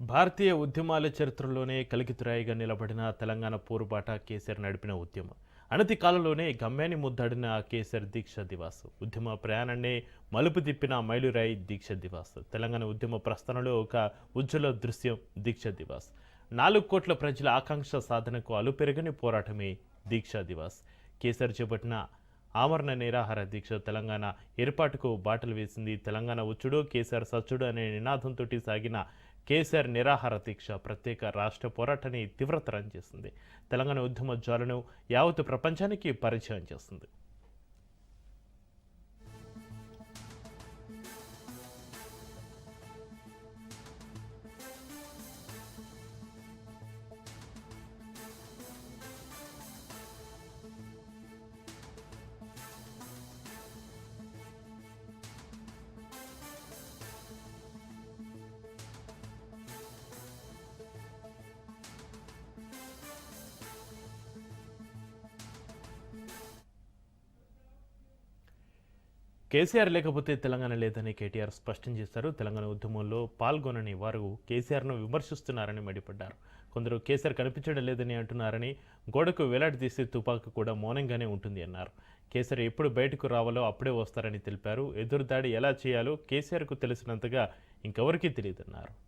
భారతీయ ఉద్యమాల చరిత్రలోనే కలికితురాయిగా నిలబడిన తెలంగాణ పోరుబాట కేసీఆర్ నడిపిన ఉద్యమం. అనతి కాలంలోనే గమ్యాన్ని ముద్దాడిన కేసీఆర్ దీక్ష దివాస్. ఉద్యమ ప్రయాణాన్ని మలుపు తిప్పిన మైలురాయి దీక్ష దివాస్. తెలంగాణ ఉద్యమ ప్రస్థానంలో ఒక ఉజ్వల దృశ్యం దీక్ష దివాస్. నాలుగు కోట్ల ప్రజల ఆకాంక్ష సాధనకు అలుపెరగని పోరాటమే దీక్ష దివాస్. కేసీఆర్ చేపట్టిన ఆమరణ నిరాహార దీక్ష తెలంగాణ ఏర్పాటుకు బాటలు వేసింది తెలంగాణ ఉచ్చుడు కేసీఆర్ సచ్చుడు అనే నినాదంతో సాగిన కేసీఆర్ నిరాహార దీక్ష ప్రత్యేక రాష్ట్ర పోరాటాన్ని తీవ్రతరం చేసింది. తెలంగాణ ఉద్యమ జ్వాలను యావత్ ప్రపంచానికి పరిచయం చేస్తుంది కేసీఆర్ లేకపోతే తెలంగాణ లేదని కేటీఆర్ స్పష్టం చేశారు. తెలంగాణ ఉద్యమంలో పాల్గొనని వారు కేసీఆర్ను విమర్శిస్తున్నారని మండిపడ్డారు. కొందరు కేసీఆర్ కనిపించడం లేదని అంటున్నారని గోడకు వేలాడదీసే తుపాకు కూడా మౌనంగానే ఉంటుంది అన్నారు. కేసీఆర్ ఎప్పుడు బయటకు రావాలో అప్పుడే వస్తారని తెలిపారు. ఎదురుదాడి ఎలా చేయాలో కేసీఆర్కు తెలిసినంతగా ఇంకెవరికీ తెలియదన్నారు.